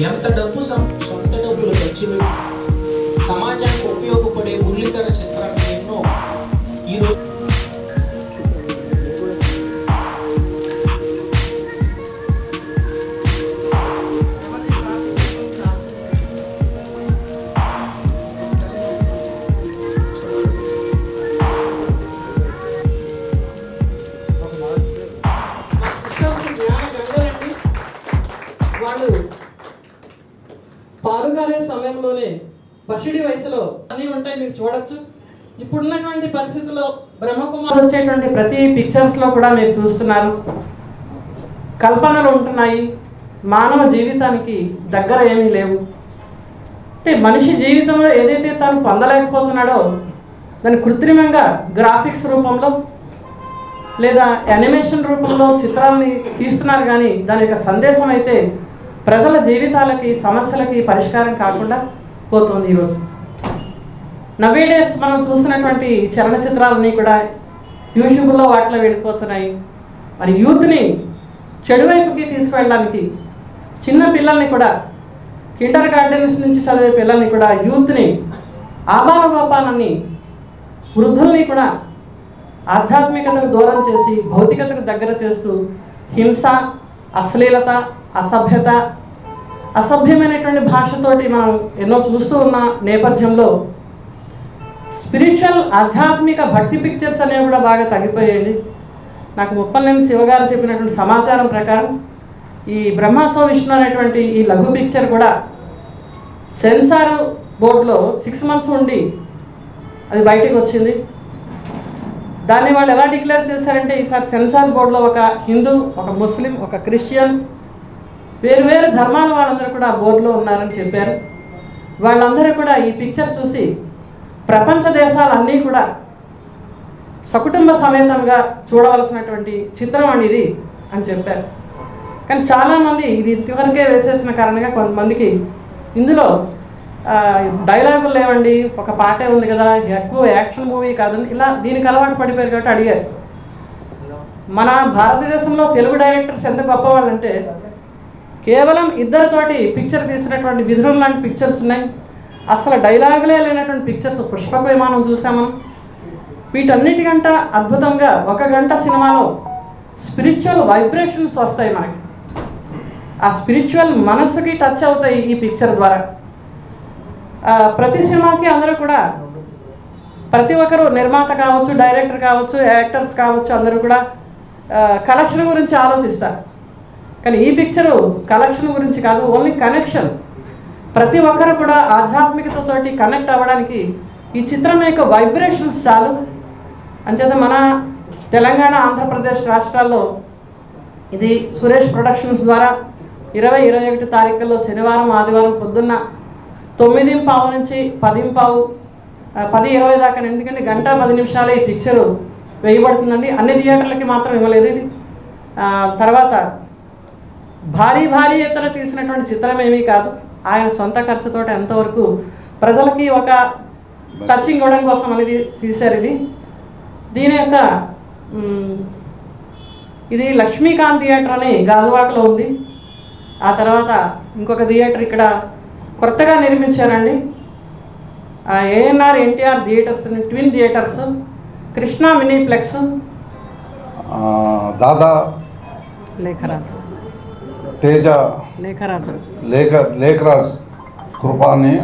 ఎంత డబ్బు సం- సొంత డబ్బులు ఖర్చు పాలుగారే సమయంలోనే పసిడి వయసులో అన్నీ ఉంటాయి మీరు చూడొచ్చు. ఇప్పుడున్నటువంటి పరిస్థితుల్లో బ్రహ్మకుమార్ వచ్చేటువంటి ప్రతి పిక్చర్స్లో కూడా మీరు చూస్తున్నారు. కల్పనలు ఉంటున్నాయి. మానవ జీవితానికి దగ్గర ఏమీ లేవు. అంటే మనిషి జీవితంలో ఏదైతే తాను పొందలేకపోతున్నాడో దాన్ని కృత్రిమంగా గ్రాఫిక్స్ రూపంలో లేదా యానిమేషన్ రూపంలో చిత్రాలని తీస్తున్నారు కానీ దాని యొక్క సందేశం అయితే ప్రజల జీవితాలకి సమస్యలకి పరిష్కారం కాకుండా పోతుంది ఈరోజు నవే డేస్ మనం చూసినటువంటి చలనచిత్రాలన్నీ కూడా యూట్యూబ్లో వాటిలో వెళ్ళిపోతున్నాయి. మరి యూత్ని చెడువైపుకి తీసుకువెళ్ళడానికి చిన్న పిల్లల్ని కూడా కిండర్ గార్డెన్స్ నుంచి చదివే పిల్లల్ని కూడా యూత్ని ఆబాల గోపాలని వృద్ధుల్ని కూడా ఆధ్యాత్మికతకు దూరం చేసి భౌతికతకు దగ్గర చేస్తూ హింస అశ్లీలత అసభ్యత అసభ్యమైనటువంటి భాషతోటి మనం ఎన్నో చూస్తూ ఉన్న నేపథ్యంలో స్పిరిచువల్ ఆధ్యాత్మిక భక్తి పిక్చర్స్ అనేవి కూడా బాగా తగ్గిపోయాయండి. నాకు ముప్పలేని శివగారు చెప్పినటువంటి సమాచారం ప్రకారం ఈ బ్రహ్మాసో విష్ణు అనేటువంటి ఈ లఘు పిక్చర్ కూడా సెన్సార్ బోర్డులో సిక్స్ మంత్స్ ఉండి అది బయటికి వచ్చింది. దాన్ని వాళ్ళు ఎలా డిక్లేర్ చేశారంటే ఈసారి సెన్సార్ బోర్డులో ఒక హిందూ ఒక ముస్లిం ఒక క్రిస్టియన్ వేరు వేరు ధర్మాల వాళ్ళందరూ కూడా ఆ బోర్డులో ఉన్నారని చెప్పారు. వాళ్ళందరూ కూడా ఈ పిక్చర్ చూసి ప్రపంచ దేశాలన్నీ కూడా సకుటుంబ సమేతంగా చూడవలసినటువంటి చిత్రం అనేది ఇది అని చెప్పారు. కానీ చాలామంది ఇది ఇంతవరకే వేసేసిన కారణంగా కొంతమందికి ఇందులో డైలాగులు లేవండి ఒక పాటే ఉంది కదా ఎక్కువ యాక్షన్ మూవీ కాదండి ఇలా దీనికి అలవాటు పడిపోయారు కాబట్టి అడిగారు. మన భారతదేశంలో తెలుగు డైరెక్టర్స్ ఎంత గొప్పవాళ్ళంటే కేవలం ఇద్దరితోటి పిక్చర్ తీసినటువంటి విధులం లాంటి పిక్చర్స్ ఉన్నాయి. అసలు డైలాగులే లేనటువంటి పిక్చర్స్ పుష్ప విమానం చూసాము వీటన్నిటికంట అద్భుతంగా ఒక గంట సినిమాలో స్పిరిచువల్ వైబ్రేషన్స్ వస్తాయి మనకి. ఆ స్పిరిచువల్ మనసుకి టచ్ అవుతాయి ఈ పిక్చర్ ద్వారా. ప్రతి సినిమాకి అందరూ కూడా ప్రతి ఒక్కరు నిర్మాత కావచ్చు డైరెక్టర్ కావచ్చు యాక్టర్స్ కావచ్చు అందరూ కూడా కలెక్షన్ గురించి ఆలోచిస్తారు. కానీ ఈ పిక్చరు కలెక్షన్ గురించి కాదు ఓన్లీ కనెక్షన్ ప్రతి ఒక్కరు కూడా ఆధ్యాత్మికతతోటి కనెక్ట్ అవ్వడానికి ఈ చిత్రం యొక్క వైబ్రేషన్స్ చాలు. అంచేత మన తెలంగాణ ఆంధ్రప్రదేశ్ రాష్ట్రాల్లో ఇది సురేష్ ప్రొడక్షన్స్ ద్వారా ఇరవై ఇరవై ఒకటి తారీఖుల్లో శనివారం ఆదివారం పొద్దున్న తొమ్మిది పావు నుంచి పది పావు పది ఇరవై దాకా ఎందుకంటే గంట పది నిమిషాలే ఈ పిక్చరు వేయబడుతుందండి. అన్ని థియేటర్లకి మాత్రం ఇవ్వలేదు ఇది. తర్వాత భారీ భారీ ఎత్తున తీసినటువంటి చిత్రం ఏమీ కాదు. ఆయన సొంత ఖర్చుతో ఎంతవరకు ప్రజలకి ఒక టచింగ్ ఇవ్వడం కోసం అనేది తీశారు ఇది. దీని యొక్క ఇది లక్ష్మీకాంత్ థియేటర్ అని గాజువాకలో ఉంది. ఆ తర్వాత ఇంకొక థియేటర్ ఇక్కడ కొత్తగా నిర్మించారండి. ANR NTR theatres twin theatres Krishna miniplex ఆ, దాదా లేఖరాజు. తేజ లేఖరాజు. లేఖ లేఖరాజ్ కృప అని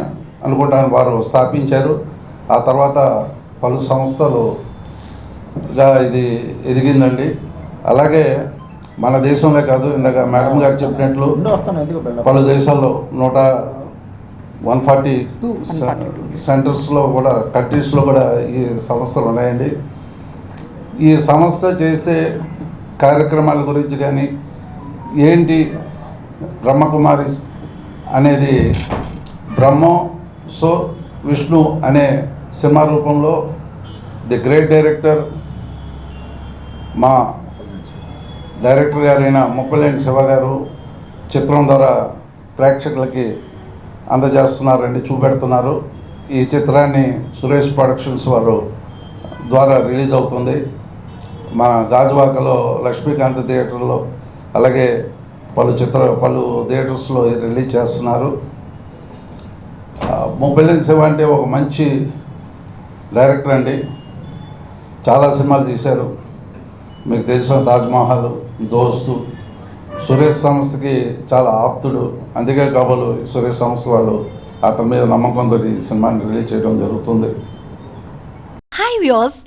అనుకుంటాను వారు స్థాపించారు. ఆ తర్వాత పలు సంస్థలుగా ఇది ఎదిగిందండి. అలాగే మన దేశంలో కాదు ఇందాక మేడం గారు చెప్పినట్లు పలు దేశాల్లో నూట వన్ ఫార్టీ సెంటర్స్లో కూడా కంట్రీస్లో కూడా ఈ సంస్థలు ఉన్నాయండి. ఈ సంస్థ చేసే కార్యక్రమాల గురించి కానీ ఏంటి బ్రహ్మకుమారి అనేది బ్రహ్మో సో విష్ణు అనే సినిమా రూపంలో ది గ్రేట్ డైరెక్టర్ మా డైరెక్టర్ గారైన ముప్పలేని శివ గారు చిత్రం ద్వారా ప్రేక్షకులకి అందజేస్తున్నారండి చూపెడుతున్నారు. ఈ చిత్రాన్ని సురేష్ ప్రొడక్షన్స్ వారు ద్వారా రిలీజ్ అవుతుంది. మన గాజువాకలో లక్ష్మీకాంత్ థియేటర్లో అలాగే పలు చిత్ర పలు థియేటర్స్లో రిలీజ్ చేస్తున్నారు. ఆ, ముబ్బెల్లిన శివ అంటే ఒక మంచి డైరెక్టర్ అండి. చాలా సినిమాలు తీశారు. మీకు తెలిసిన తాజ్మహల్ దోస్తు సురేష్ సంస్థకి చాలా ఆప్తుడు. అందుకే కాబోలు సురేష్ సంస్థ వాళ్ళు అతని మీద నమ్మకంతో ఈ సినిమాని రిలీజ్ చేయడం జరుగుతుంది. Hi views